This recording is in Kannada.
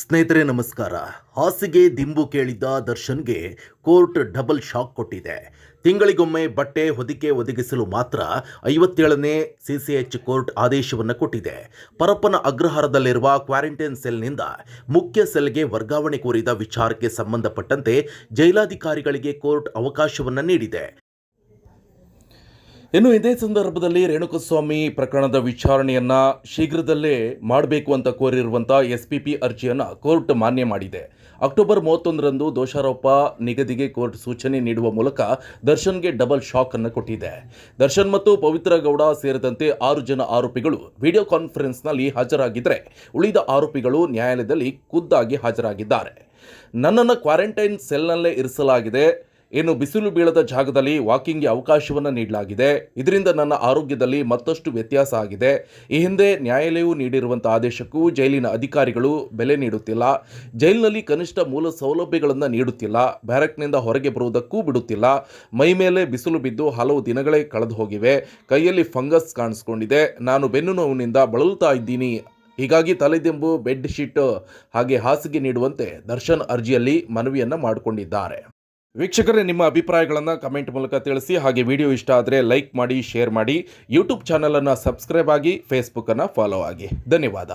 ಸ್ನೇಹಿತರೆ, ನಮಸ್ಕಾರ. ಹಾಸಿಗೆ ದಿಂಬು ಕೇಳಿದ್ದ ದರ್ಶನ್ಗೆ ಕೋರ್ಟ್ ಡಬಲ್ ಶಾಕ್ ಕೊಟ್ಟಿದೆ. ತಿಂಗಳಿಗೊಮ್ಮೆ ಬಟ್ಟೆ ಹೊದಿಕೆ ಒದಗಿಸಲು ಮಾತ್ರ ಐವತ್ತೇಳನೇ ಸಿಸಿಎಚ್ ಕೋರ್ಟ್ ಆದೇಶವನ್ನು ಕೊಟ್ಟಿದೆ. ಪರಪ್ಪನ ಅಗ್ರಹಾರದಲ್ಲಿರುವ ಕ್ವಾರಂಟೈನ್ ಸೆಲ್ನಿಂದ ಮುಖ್ಯ ಸೆಲ್ಗೆ ವರ್ಗಾವಣೆ ಕೋರಿದ ವಿಚಾರಕ್ಕೆ ಸಂಬಂಧಪಟ್ಟಂತೆ ಜೈಲಾಧಿಕಾರಿಗಳಿಗೆ ಕೋರ್ಟ್ ಅವಕಾಶವನ್ನು ನೀಡಿದೆ. ಇನ್ನು ಇದೇ ಸಂದರ್ಭದಲ್ಲಿ ರೇಣುಕಸ್ವಾಮಿ ಪ್ರಕರಣದ ವಿಚಾರಣೆಯನ್ನು ಶೀಘ್ರದಲ್ಲೇ ಮಾಡಬೇಕು ಅಂತ ಕೋರಿರುವಂತಹ ಎಸ್ಪಿಪಿ ಅರ್ಜಿಯನ್ನು ಕೋರ್ಟ್ ಮಾನ್ಯ ಮಾಡಿದೆ. ಅಕ್ಟೋಬರ್ ಮೂವತ್ತೊಂದರಂದು ದೋಷಾರೋಪ ನಿಗದಿಗೆ ಕೋರ್ಟ್ ಸೂಚನೆ ನೀಡುವ ಮೂಲಕ ದರ್ಶನ್ಗೆ ಡಬಲ್ ಶಾಕ್ ಅನ್ನು ಕೊಟ್ಟಿದೆ. ದರ್ಶನ್ ಮತ್ತು ಪವಿತ್ರ ಗೌಡ ಸೇರಿದಂತೆ ಆರು ಜನ ಆರೋಪಿಗಳು ವಿಡಿಯೋ ಕಾನ್ಫರೆನ್ಸ್ನಲ್ಲಿ ಹಾಜರಾಗಿದ್ದರೆ ಉಳಿದ ಆರೋಪಿಗಳು ನ್ಯಾಯಾಲಯದಲ್ಲಿ ಖುದ್ದಾಗಿ ಹಾಜರಾಗಿದ್ದಾರೆ. ನನ್ನನ್ನು ಕ್ವಾರಂಟೈನ್ ಸೆಲ್ನಲ್ಲೇ ಇರಿಸಲಾಗಿದೆ. ಇನ್ನು ಬಿಸಿಲು ಬೀಳದ ಜಾಗದಲ್ಲಿ ವಾಕಿಂಗ್ಗೆ ಅವಕಾಶವನ್ನು ನೀಡಲಾಗಿದೆ. ಇದರಿಂದ ನನ್ನ ಆರೋಗ್ಯದಲ್ಲಿ ಮತ್ತಷ್ಟು ವ್ಯತ್ಯಾಸ ಆಗಿದೆ. ಈ ಹಿಂದೆ ನ್ಯಾಯಾಲಯವು ನೀಡಿರುವಂಥ ಆದೇಶಕ್ಕೂ ಜೈಲಿನ ಅಧಿಕಾರಿಗಳು ಬೆಲೆ ನೀಡುತ್ತಿಲ್ಲ. ಜೈಲಿನಲ್ಲಿ ಕನಿಷ್ಠ ಮೂಲ ಸೌಲಭ್ಯಗಳನ್ನು ನೀಡುತ್ತಿಲ್ಲ. ಬ್ಯಾರಕ್ನಿಂದ ಹೊರಗೆ ಬರುವುದಕ್ಕೂ ಬಿಡುತ್ತಿಲ್ಲ. ಮೈ ಮೇಲೆ ಬಿಸಿಲು ಬಿದ್ದು ಹಲವು ದಿನಗಳೇ ಕಳೆದು ಹೋಗಿವೆ. ಕೈಯಲ್ಲಿ ಫಂಗಸ್ ಕಾಣಿಸ್ಕೊಂಡಿದೆ. ನಾನು ಬೆನ್ನು ನೋವಿನಿಂದ ಬಳಲುತ್ತಾ ಇದ್ದೀನಿ. ಹೀಗಾಗಿ ತಲೆದಿಂಬು ಬೆಡ್ ಶೀಟ್ ಹಾಗೆ ಹಾಸಿಗೆ ನೀಡುವಂತೆ ದರ್ಶನ್ ಅರ್ಜಿಯಲ್ಲಿ ಮನವಿಯನ್ನು ಮಾಡಿಕೊಂಡಿದ್ದಾರೆ. ವೀಕ್ಷಕರೇ, ನಿಮ್ಮ ಅಭಿಪ್ರಾಯಗಳನ್ನು ಕಮೆಂಟ್ ಮೂಲಕ ತಿಳಿಸಿ, ಹಾಗೆ ವಿಡಿಯೋ ಇಷ್ಟ ಆದರೆ ಲೈಕ್ ಮಾಡಿ, ಶೇರ್ ಮಾಡಿ, ಯೂಟ್ಯೂಬ್ ಚಾನಲನ್ನು ಸಬ್ಸ್ಕ್ರೈಬ್ ಆಗಿ ಫೇಸ್ಬುಕ್ಕನ್ನು ಫಾಲೋ ಆಗಿ. ಧನ್ಯವಾದ.